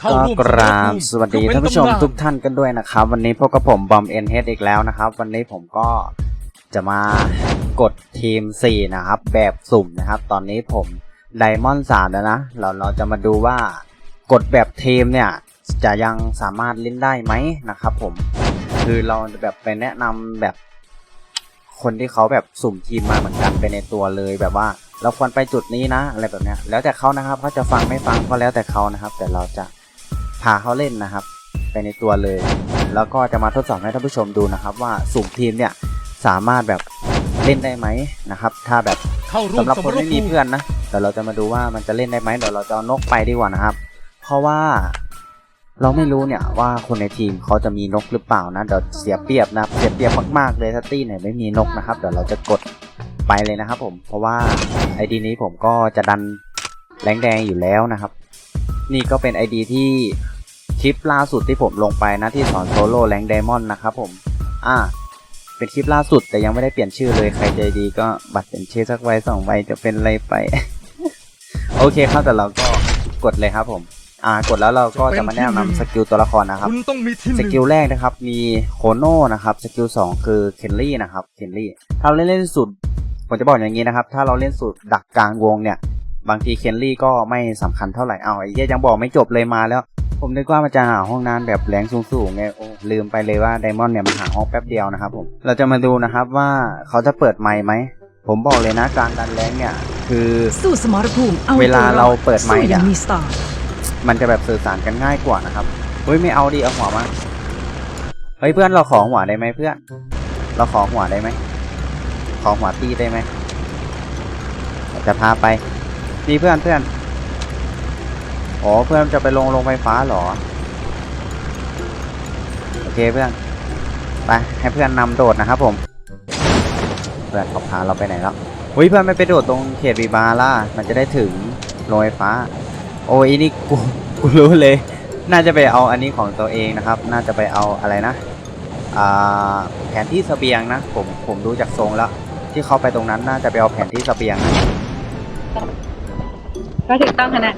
เข้าก็ร่วมกราบสสวัสดียกเท่านผู้ชมตำทุกท่านกันด้วยนะครับ วันนี้พบกับผมบอมเอ็นเฮดอีกแล้วนะครับ วันนี้ผมก็จะมากดทีม 4 นะครับ แบบสุ่มนะครับ ตอนนี้ผมไดมอนด์สามแล้วนะเราเราจะมาดูว่ากดแบบทีมเนี่ยจะยังสามารถเล่นได้ไหมนะครับ ผมคือเราจะแบบไปแนะนำแบบคนที่เขาแบบสุ่มทีมมาเหมือนกันไปในตัวเลยแบบว่า เราควรไปจุดนี้นะ อะไรแบบเนี้ยแล้วแต่เขานะครับเขาจะฟังไม่ฟังก็แล้วแต่เขานะครับ แต่เราจะ พาเขาเล่นนะครับ ไปในตัวเลย แล้วก็จะมาทดสอบให้ท่านผู้ชมดูนะครับ ว่าสุ่มทีมเนี่ยสามารถแบบเล่นได้ไหมนะครับ ถ้าแบบเข้าร่วมสำหรับสคนมรไม่มีภูมิเพื่อนนะแต่เราจะมาดูว่ามันจะเล่นได้ไหมเดี๋ยวเราจะเอานกไปดีกว่านะครับ เพราะว่าเราไม่รู้เนี่ยว่าคนในทีมเขาจะมีนกหรือเปล่านะเดี๋ยวเสียเปรียบนะครับเสียเปรียบมากๆเลยถ้าตี้เนี่ยไม่มีนกนะครับเดี๋ยวเราจะกดไปเลยนะครับผมเพราะว่าไอดีนี้ผมก็จะดันแรงแดงอยู่แล้วนะครับ นี่ก็เป็นไอดีที่คลิปล่าสุดที่ผมลงไปนะที่สอนโซโล่แรงไดมอนด์นะครับผม อ่า เป็นคลิปล่าสุดแต่ยังไม่ได้เปลี่ยนชื่อเลยใครใจดีก็บัตรเป็นชื่อสักใบสองใบจะเป็นอะไรไป โอเคครับแต่เราก็กดเลยครับผม อ่ากดแล้วเราก็จะมาแนะนำสกิลตัวละครนะครับ คุณต้องมีที่หสนึ่งกิลแรกนะครับมีโคโน่นะครับ สกิลสองคือเคนลี่นะครับ เคนลี่ ถ้าเราเล่นเล่นสุดผมจะบอกอย่างนี้นะครับ ถ้าเราเล่นสุดดักกลางวงเนี่ย บางทีเคนลี่ก็ไม่สำคัญเท่าไหร่เอาไอ้เหี้ยยังบอกไม่จบเลยมาแล้ว ผมนึกว่ามันจะหาห้องน้ำแบบแรงสูงๆไงโอ้ลืมไปเลยว่าไดมอนด์เนี่ยมันหาห้องแป๊บเดียวนะครับผมเราจะมาดูนะครับว่าเขาจะเปิดไมค์ไหมผมบอกเลยนะการดันแรงเนี่ยคือสู้สมรภูมิเอาเวลาตัวอดเราเปิดไมค์สู้อเนี่ยย่างมีสไตล์มันจะแบบสื่อสารกันง่ายกว่านะครับเฮ้ยไม่เอาดิเอาหัวมาเฮ้ยเพื่อนเราขอหัวได้ไหมเพื่อน เราขอหัวได้ไหมขอหัวตีได้ไหมจะพาไป นี่เพื่อนเพื่อนอ๋อเพื่อนจะไปลงลงไฟฟ้าเหรอ โอเคเพื่อน ไปให้เพื่อนนำโดดนะครับผม เพื่อนเขาพาเราไปไหนแล้วเฮ้ยเพื่อนไม่ไปโดดตรงเขตบีบาร์ล่ะ มันจะได้ถึงโรงไฟฟ้า โอ้ยนี่กูกูรู้เลย น่าจะไปเอาอันนี้ของตัวเองนะครับ น่าจะไปเอาอะไรนะ อ่าแผนที่เสบียงนะ ผมผมดูจากทรงแล้ว ที่เขาไปตรงนั้นน่าจะไปเอาแผนที่เสบียงนะ ก็ถูกต้องขนาด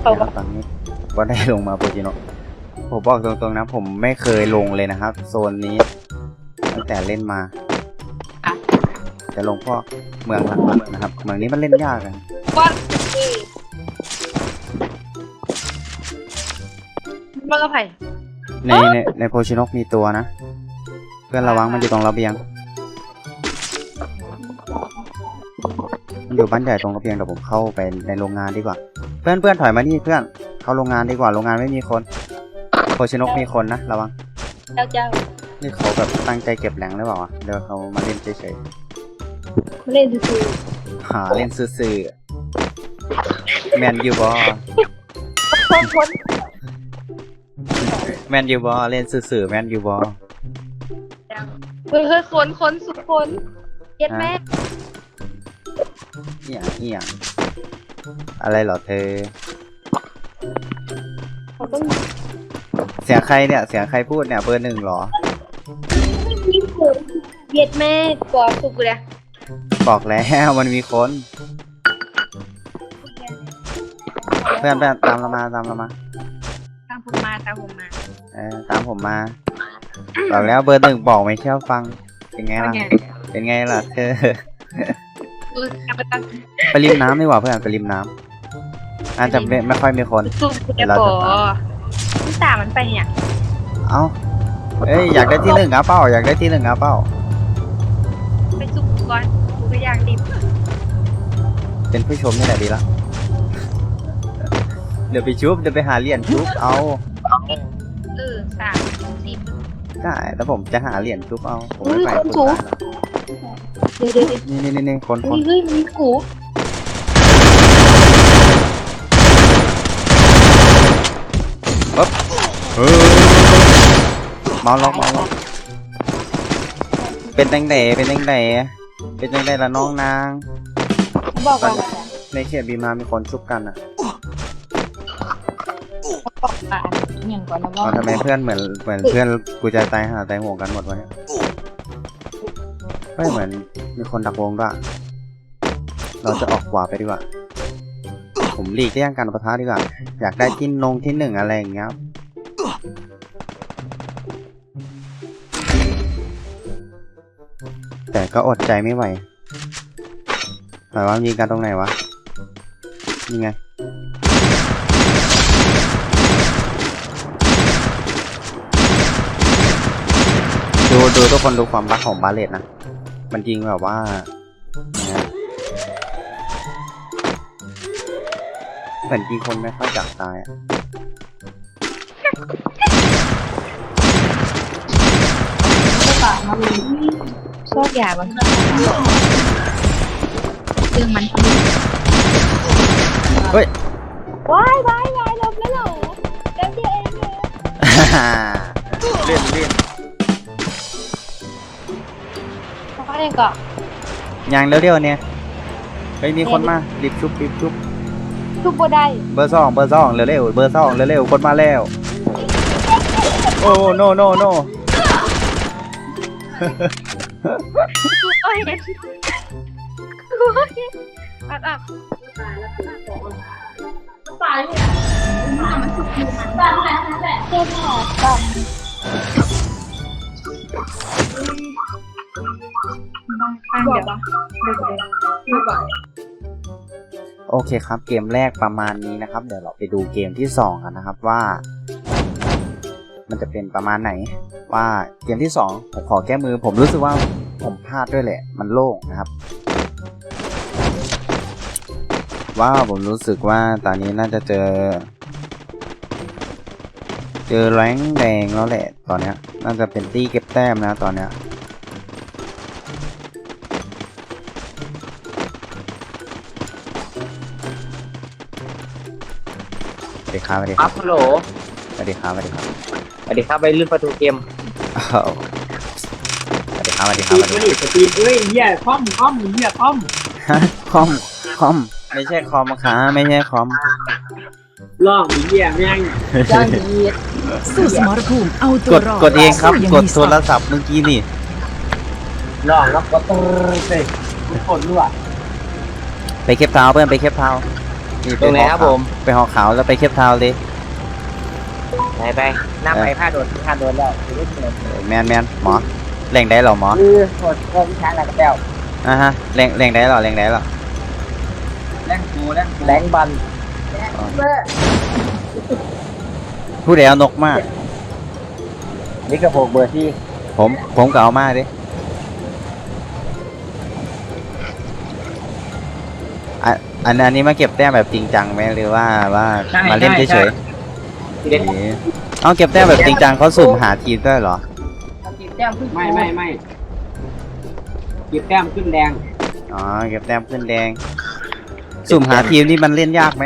เดี๋ยวตอนนี้ว่าได้ลงมาโปรจิโนผมบอกตรงๆนะ ผมไม่เคยลงเลยนะครับ โซนนี้ตั้งแต่เล่นมาจะลงพวกเมืองหลักๆนะครับเมืองนี้มันเล่นยากอะว่าเมื่อไผ่ในในในโพชิโนกมีตัวนะ เพื่อนระวังมันอยู่ตรงระเบียง อยู่บ้านใหญ่ตรงระเบียงเดี๋ยวผมเข้าไปในโรงงานดีกว่า เพื่อนเพื่อนถอยมานี่เพื่อน เข้าโรงงานดีกว่าโรงงานไม่มีคนโพชิโนกมีคนนะระวังเจ้าเจ้านี่เขาแบบตั้งใจเก็บแหล่งหรือเปล่าวะเดี๋ยวเขามาเล่นเฉยเขาเล่นดูๆหาเล่นซื่อๆแมนยูบอคนคนแมนยูบอเล่นซื่อๆแมนยูบอเฮ้ยเฮ้ยคนคนสุดคนเย็ดแม่ เอียงเอียงอะไรเหรอเธอ เขาต้องเสียงใครเนี่ย เสียงใครพูดเนี่ย เบอร์หนึ่งเหรอมีคนเย็ดแม่กว่าสุกเลยบอกแล้วมันมีคน เพื่อนเพื่อนตามเรามาตามเรามา ตามผมมาตามผมมาเออตามผมมา บอกแล้วเบอร์หนึ่งบอกไม่เชื่อฟัง เป็นไงล่ะ เป็นไงล่ะเธอดูกลับ ไปตั้งไปริมน้ำดีกว่าเพื่อนไปริมน้ำอาจจะไม่ไม่ค่อยมีคนสุกเลยปอพี่ตามันไปเนี่ยเอ้าเอ้ยอยากได้ที่หนึ่งอะเป้าอยากได้ที่หนึ่งอะเป้าไปสุกก่อนกูก็อยากดิบเป็นผู้ชมนี่แหละดีละเดี๋ยวไปชุบเดี๋ยวไปหาเหรียญชุบเอาเออสามสิบ ได้แล้วผมจะหาเหรียญชุบเอาผมไม่ไปอุ้ยคนสูงเดี๋ยว เดี๋ยวเดี๋ยวนี่นี่นี่นี่คนคเฮ้นยเฮ้ยมีกูเออเมาล็อกเมาล็อกเป็นตังไหนเป็นตังไหนเป็นตังไหนละน้องนางบอกว่าในเขตบีมามีคนชุบกันอะบอกว่าอย่างก่อนนะเอาว่าทำไมเพื่อนเหมือนเหมือนเพื่อนกูจะตายหาตายห่วงกันหมดวะเนี่ย ไม่เหมือนมีคนดักวงด้วย เราจะออกขวาไปดีกว่า ผมหลีกเลี่ยงการประทะดีกว่า อยากได้ที่นงที่หนึ่งอะไรอย่างเงี้ยครับแต่ก็อดใจไม่ไหวแต่ว่ามีการตรงไหนวะนี่ไง ดูดูทุกคนดูความรักของบาเลตนะ มันจริงแบบว่าเนี่ยเหมือนจริงคนไม่ค่อยอยากตายอะชอบยาบางทีเรื่องมันเฮ้ยว้ายว้ายว้ายลบแล้วเหรอเดี๋ยวเดียวเองเลยเลื่อนเลื่ อนเขาเองก่อนยางเร็วๆเนี่ยเฮ้ยมีคนมารีบชุบรีบชุบทุบบัวได้เบอร์สองเบอร์สองเร็วๆเบอร์สองเร็วๆคนมาแล้ว โอ้โนโนโนกูก็เห็นกูก็เห็นอัดอัดตายเนี่ยมันสุกอยู่มันบ้านแหละนั่นแหละเจ็บหอมกันข้างเดียวเดี๋ยวเดี๋ยวโอเคครับ เกมแรกประมาณนี้นะครับ เดี๋ยวเราไปดูเกมที่สองกันนะครับว่า มันจะเป็นประมาณไหน ว่าเกมที่สองผมขอแก้มือ ผมรู้สึกว่าผมพลาดด้วยแหละ มันโล่งนะครับ ว้าวผมรู้สึกว่าตอนนี้น่าจะเจอ เจอแรงแดงแล้วแหละ ตอนนี้น่าจะเป็นตี้เก็บแต้มนะตอนนี้ ดีครับสวัสดีคครัรับบฮัลโหลสวัสดีครับสวัสดีครับสวัสดีครับไปลื่นประตูเกมอ้าวสวัสดีครับสวัสดีครัตีบนไม่ดิสตีนเอ้ยเหี้ยคอมคอมเหี้ยคอมฮะคอม คอม ไม่ใช่คอมค่ะไม่ใช่คอม ล่องเหี้ยแม่งจ้างยีดสู้สมรภูมิเอาตักวด รอดกดเองครับ สู้ย่างกดมีโทรศัพท์เมื่อกี้นี่ ล่องแล้วก็ตื้อเสร็จทุกคนด้วยไปเคปทาวน์เพื่อนไปเคปทาวน์นี่ ตรงไหนครับผม ไปหอขาวแล้วไปเคปทาวน์เลยไหนไปน้ำไปผ้าโดนผ้าโดนแล้วชีวิตเลยเออแมนแมนหมอแรงได้เหรอหมอคือกดกดวิชาอะไรกันแล้วอะฮะแรงแรงได้เหรอแรงได้เหรอแรงกูแรงแรงบันเว้ยผู้ใดเอานกมากนี่กระโปรงเบอร์ที่ผมผมก็เอามากดิ อะอันอันนี้มาเก็บแต้มแบบจริงจังไหมหรือว่าว่ามาเล่นเฉยที่เล่นๆเอ๊ะเอาเก็บแต้มแบบจริงจังเขาสุ่มหาทีมด้วยเหรอแต้มขึ้นไม่ไม่ไม่เก็บแต้มขึ้นแดงอ๋อเก็บแต้มขึ้นแดง สุ่มหาทีมนี่มันเล่นยากไหม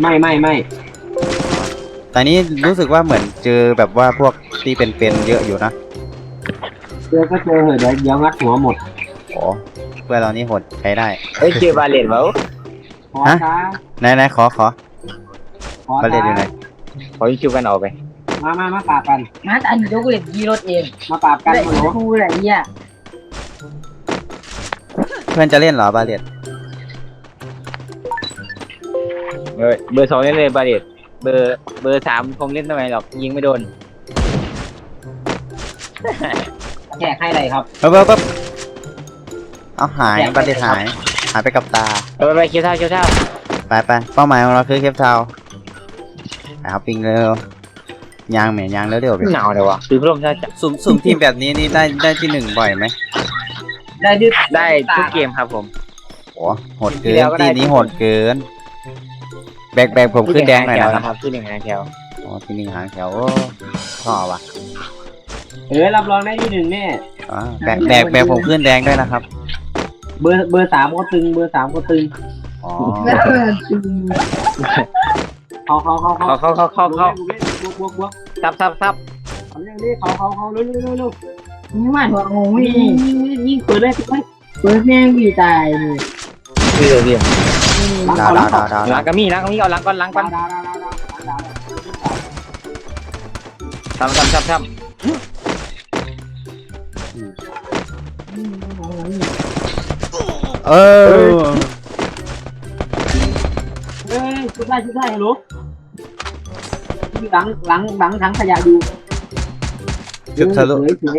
ไม่ไม่ไม่แต่นี้รู้สึกว่าเหมือนเจอแบบว่าพวกที่เป็นๆเยอะอยู่นะเจอก็เจอเหอะเดี๋ยวเดี๋ยวงัดหัวหมดโอ้เพื่อนเรานี่โหดใช้ได้ เฮ้ยเจอบาเลนเปล่าขอฮะช้าไหนไหนขอขอขอมาเล่นอยู่ไหนขอยิงคิวกันออกไป มามามาปราบกันงั้นอันนี้ยกเล็กยีรถเองมาปราบกันได้มาโหลกูแหละเนี่ยเพื่อนจะเล่นเหรอบาเลียดเออเบอร์สองเล่นเลยบาเลนเบอร์เบอร์สามคงเล่นทำไมหรอกยิงไม่โดน แจกให้อะไรครับ ปั๊บปั๊บปั๊บ เอาหายบาเลียดหาย หายไปกับตาไปไปไปเคียวเท่าเคียวเท่าไปไปเป้าหมายของเราคือเคปทาวน์ไปครับปิงเร็วยางแหม่ยางเร็วๆไปหนาวเลยวะคือพร่มถ้าจะสุ่มสุ่มทีมแบบนี้นี่ได้ได้ที่หนึ่งบ่อยไหมได้ดื้อได้ทุกเกมครับผมโอ้โหดเกิที่นแล้วก็ได้ทีนี้โหดเกิน แบกแบกผมขึ้นแดงหน่อยนะครับครับที่หนึ่งหางแถวอ๋อที่หนึ่งหางแถวโอ้พ่อว่ะเออรับรองได้ที่หนึ่งแน่อ๋อแบกแบกแบกผมขึ้นแดงด้วยนะครับ เบอร์เบอร์สามก็ตึง เบอร์สามก็ตึงอ๋อแล้วเออจริงเขาเขาเขาเขาเขาเขาเขาเขาเขาบวกบวกบวกซับซับซับเขาเรื่องนี้เขาเขาเขาเร็วเร็วเร็วเร็วนี่มันหัวงูยินี่งยิงยิงเปิดเลยเปิดเลยเปิดแม่งกี่ตายนี่คือเรียนดาวดาวดาวดาวหลังก็มีหลังก็มีเอาหลังก่อนหลังก่อนดาวดาวดาวดาวดาวซับซับซับซับเออเอ้ยชุดได้ชุดได้ฮัลโหลหลังหลังหลังถังขยะอยู่จุดทะ ลุสวยสวย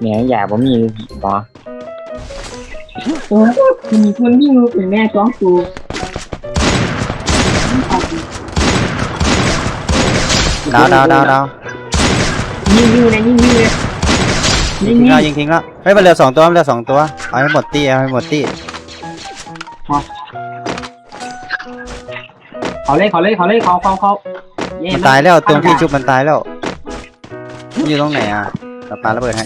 เนี่ยอย่าผมมีบอโอ้ยมีคนวิ่งรู้เป็นแม่สองตัวดาวดาวดาวดาวยิงยิง เลยยิงยิงเลยยิงทิ้งแล้วยิงทิ้งแล้วเฮ้ยมันเหลือสองตัวมันเหลือสองตัวเอาให้หมดตี้เอาให้หมดตี้เขาเลยเขาเลยเขาเลยเขาเขาเขาเย้มันตายแล้วตรงที่ชุบมันตายแล้วมันอยู่ตรงไหนอะเราปาระเบิดให้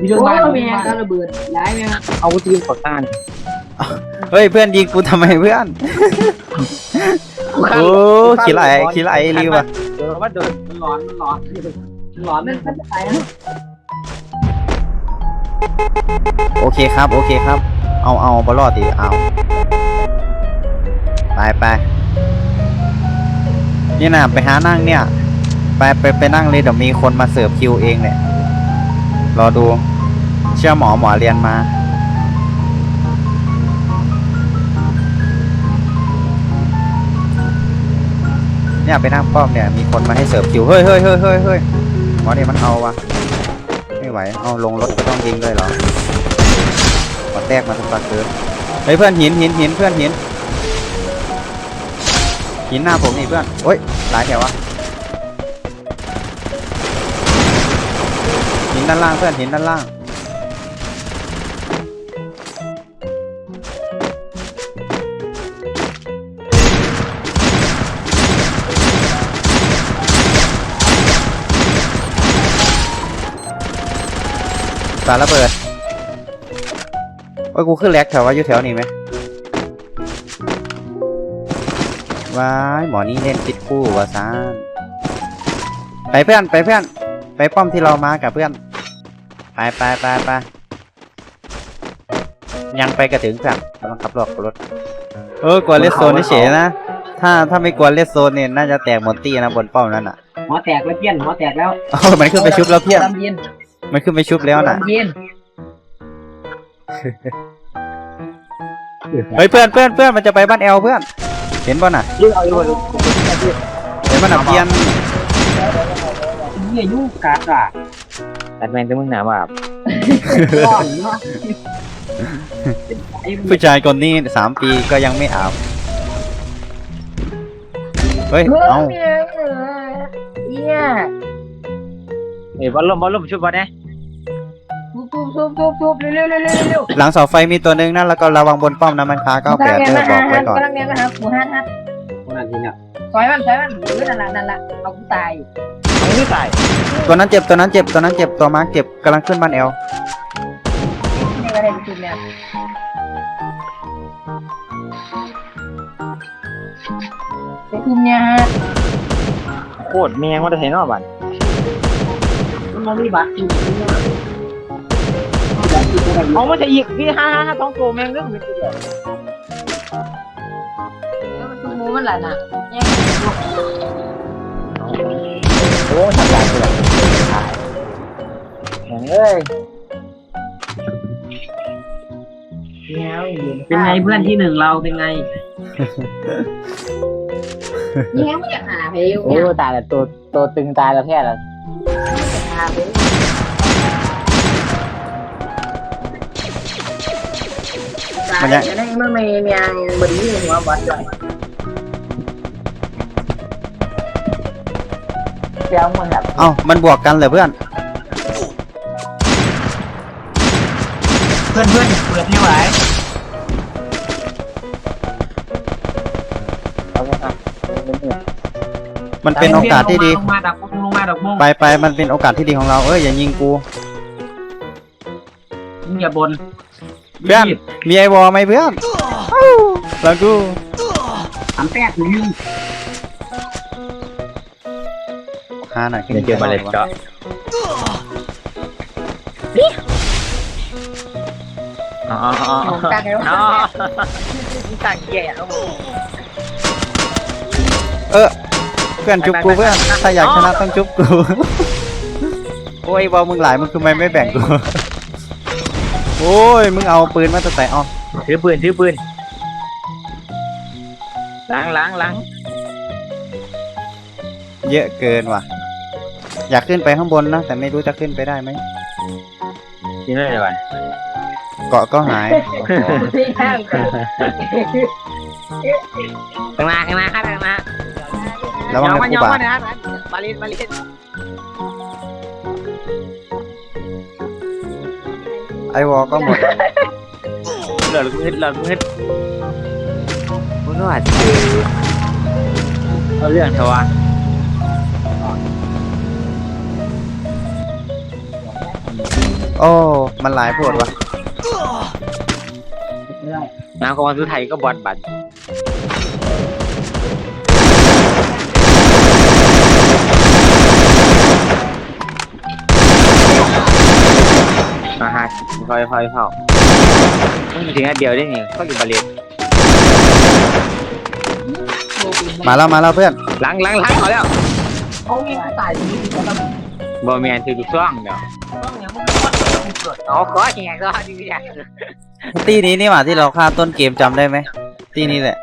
มีโดโอ้นบ้านแม่ก็ระเบิดร้ายแม่เอาทีมกดต้านเฮ้ยเพื่อนยิงกูทำไมเพื่อนโอ้ขี้ไหลขี้ไหลรีบอะโดนว่าโดนมันร้อนมันร้อนมันร้อนมันก็จะตายนะ โอเคครับ โอเคครับ เอาเอาบอลลอดดิเอา ไปไปนี่นะไปหานั่งเนี่ย ไปไปไปนั่งเลยเดี๋ยวมีคนมาเสิร์ฟคิวเองเนี่ยรอดู เชื่อหมอหมอเรียนมา เนี่ยไปนั่งป้อมเนี่ยมีคนมาให้เสิร์ฟคิว เฮ้ยเฮ้ยเฮ้ยเฮ้ยเฮ้ยหมอเนี่ยมันเอาวะ ไหว เอาลงรถก็ต้องยิงด้วยเหรอขอแตกมาสักปัดเกินเฮ้ยเพื่อนหินหินหินเพื่อนหิน หินหน้าผมนี่เพื่อนโอ้ยหลายแถวอะหินด้านล่างเพื่อนหินด้านล่าง สารระเบิดว่ากูขึ้นแลกแถวว่าอยู่แถวนี้ไหมว้ายหมอนี่เล่นติดคู่วะซานไปเพื่อนไปเพื่อน ไปป้อมที่เรามากับเพื่อน ไปไปไปไปยังไปกระถึงเพื่อนกำลังขับรถขับรถ เออกลัวเลสโซนเฉยๆนะ ถ้าถ้าไม่กลัวเลสโซนเนี่ยน่าจะแตกหมดตี้นะบนป้อมนั้นอะหัวแตกแล้วเพี้ยนหัวแตกแล้วโอ้มันขึ้นไปชุบแล้วเพี้ยนลำเย็น มันขึ้นไปชุบแล้วน่ะลำเย็นเฮ้ยเพื่อนเพื่อนเพื่อนมันจะไปบ้านแอลเพื่อน เห็นป่ะน่ะยืดเอาอยู่บนเห็นป่ะน่ะเพี้ยนเยี่ยยุ่งกากอะตัดแมงจะมึงหนาว่าร้อนเนาะไอ้ผู้ชายคนนี้สามปีก็ยังไม่อาบ เฮ้ยเฮ้ยเอาเมียเออเนี่ยเอ้ยบอลลมบอลลมชุบบอลนะ ทุบทุบทุบทุบทุบเร็วเร็วเร็วเร็วเร็วหลังเสาไฟมีตัวหนึ่งนะแล้วก็ระวังบนป้อมนะมันค้าเก้าแปดเด้อบอกไว้ก่อนกำลังเรียนนะครับหมูฮัทฮัทคนนั้นทีเนี่ยซอยมันซอยมันหรือนั่นละนั่นละเอากูตายเอาไม่ตายตัวนั้นเจ็บตัวนั้นเจ็บตัวนั้นเจ็บตัวมาร์คเจ็บกำลังขึ้นบ้านแอลนี่ก็ได้ไปจุดเนี่ยไปคุมเนี่ยฮะโคตรแมงว่าจะใช้นอกบ้านมันมีบัตรอยู่ เอามาใช้อีกพี่ฮ่าฮ่าต้องโกแมงเรื่องเป็นตัวเดียวแล้วมันทุกมูมันหละน่ะแย่งโอ้ทำลายเลยแมงเอ้ยเป็นไงเพื่อนที่หนึ่งเราเป็นไงแย่งไม่อยากหาเพลวโอ้ตายแล้วตัวตัวตึงตายแล้วแท้แล้วหาเพล มันยังจะได้เมื่อไม่มีอังบดีหัวบอดจ่อยเจ้ามันแบบเอ้ามันบวกกันเหรอเพื่อน เพื่อนเพื่อนเปิดไม่ไหวเอาไงครับเป็นหนึ่งมันเป็นโอกาสที่ดี ลงมาดักบุ้งลงมาดักบุ้งไปไปมันเป็นโอกาสที่ดีของเราเอ้ยอย่ายิงกูอย่าบน เพื่อนมีไอวอลไหมเพื่อนแล้วกูสามแปดหนึ่งหาหน่อยขึ้นเดี๋ยวเจอมาเลยก็อ๋ออ๋ออ๋อตั้งแล้วอ๋อตั้งแย่เอาเออเพื่อนจุบกูเพื่อนถ้าอยากชนะต้องจุบกูโอ้ยวอลมึงหลายมึงทำไมไม่แบ่งกู โอ้ย มึงเอาปืนมาตั้งแต่อ๋อถือปืนถือปืนล้างล้างล้างเยอะเกินว่ะ อยากขึ้นไปข้างบนนะ แต่ไม่รู้จะขึ้นไปได้ไหมกินไม่ได้วันเกาะก็หายไม่แห้งกันข้างหน้าข้างหน้าข้างหน้าแล้วว่าไงครูบาบาลินบาลิน วอลก็หมด หลอดมืดหลอดมืดมึงก็อาจจะเอาเรื่องเถอะวะโอ้ มันหลายโพดว่ะน้ำของวันสุดไทยก็บอลบันม ฮะคอยคอยเผาต้องถึงอันเดียวได้ไงก็อยู่บาลินมาแล้วมาแล้วเพื่อนล้างล้างล้างเขาแล้วเขามีผู้ตายอยู่ที่นี่แล้วบอแมนถือลูกซ่องเดี๋ยวต้องอย่างมันก็ต้องเกิดอ๋อขอแข่งก็ดีอย่างตีนี้นี่หว่าที่เราฆ่าต้นเกมจำได้ไหมตีนี้แหละ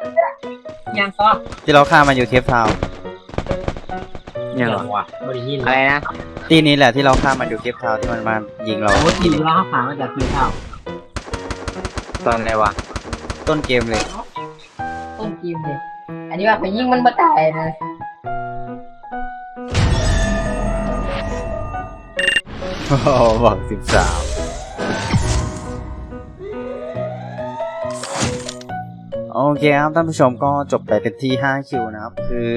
ยังก็ที่เราฆ่ามันอยู่เคปทาวน์ ยังวะบริยินอะไรนะตีนี้แหละที่เราฆ่ามันอยู่เคปทาวน์ที่มันมายิงเราโอ้ทีนี้เราผ่านมาจากทีเท่าตอนอะไรวะต้นเกมเลย ต้นกิมเลยอันนี้ว่าไปยิงมันมาตายนะโอ้โหบอกสิบสามโอเคครับท่านผู้ชมก็จบไปเป็นที่ 5 คิวนะครับ คือ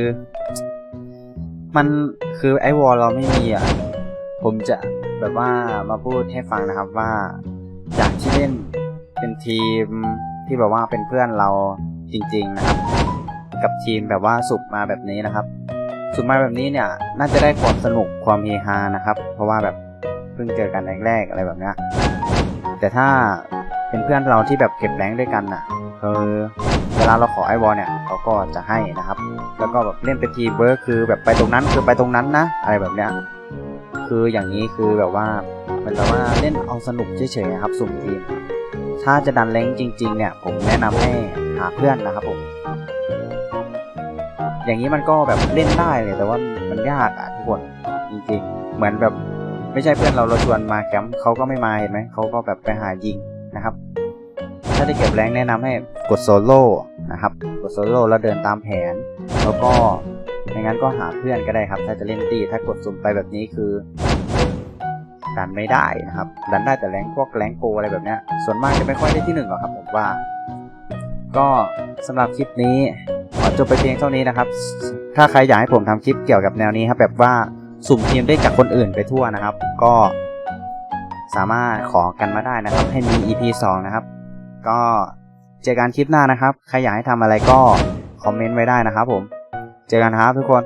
มันคือไอวอลเราไม่มีอะ ผมจะแบบว่ามาพูดให้ฟังนะครับว่า จากที่เล่นเป็นทีมที่แบบว่าเป็นเพื่อนเราจริง ๆนะครับ กับทีมแบบว่าสุบมาแบบนี้นะครับ สุดมาแบบนี้เนี่ยน่าจะได้ความสนุกความเฮฮานะครับ เพราะว่าแบบเพิ่งเจอกันแรกๆอะไรแบบเนี้ยแต่ถ้าเป็นเพื่อนเราที่แบบเก็บแรงด้วยกันน่ะคือ เวลาเราขอไอวอลเนี่ยเขาก็จะให้นะครับ แล้วก็แบบเล่นเป็นทีมเวิร์คคือแบบไปตรงนั้นคือไปตรงนั้นนะ อะไรแบบเนี้ยคืออย่างนี้คือแบบว่ามันแบบว่าเล่นเอาสนุกเฉยๆนะครับสุ่มทีม ถ้าจะดันแรงจริง ๆ เนี่ย ผมแนะนำให้หาเพื่อนนะครับผม อย่างนี้มันก็แบบเล่นได้เลยแต่ว่ามันยากอะทุกคนจริง ๆ เหมือนแบบไม่ใช่เพื่อนเราเราชวนมาแคมป์เขาก็ไม่มาเห็นไหมเขาก็แบบไปหายิงนะครับ ถ้าได้เก็บแรงแนะนำให้กดโซโล่นะครับ กดโซโล่แล้วเดินตามแผน แล้วก็ไม่งั้นก็หาเพื่อนก็ได้ครับ ถ้าจะเล่นตีถ้ากดสุ่มไปแบบนี้คือดันไม่ได้นะครับ ดันได้แต่แรงพวกแรงโกอะไรแบบเนี้ย ส่วนมากจะไม่ค่อยได้ที่หนึ่งหรอกครับผมว่า ก็สำหรับคลิปนี้ขอจบไปเพียงเท่านี้นะครับ ถ้าใครอยากให้ผมทำคลิปเกี่ยวกับแนวนี้ครับแบบว่าสุ่มทีมได้จากคนอื่นไปทั่วนะครับ ก็สามารถขอกันมาได้นะครับ ให้มี EP 2 นะครับ ก็เจอกันคลิปหน้านะครับ ใครอยากให้ทำอะไรก็คอมเมนต์ไว้ได้นะครับผม เจอกันครับทุกคน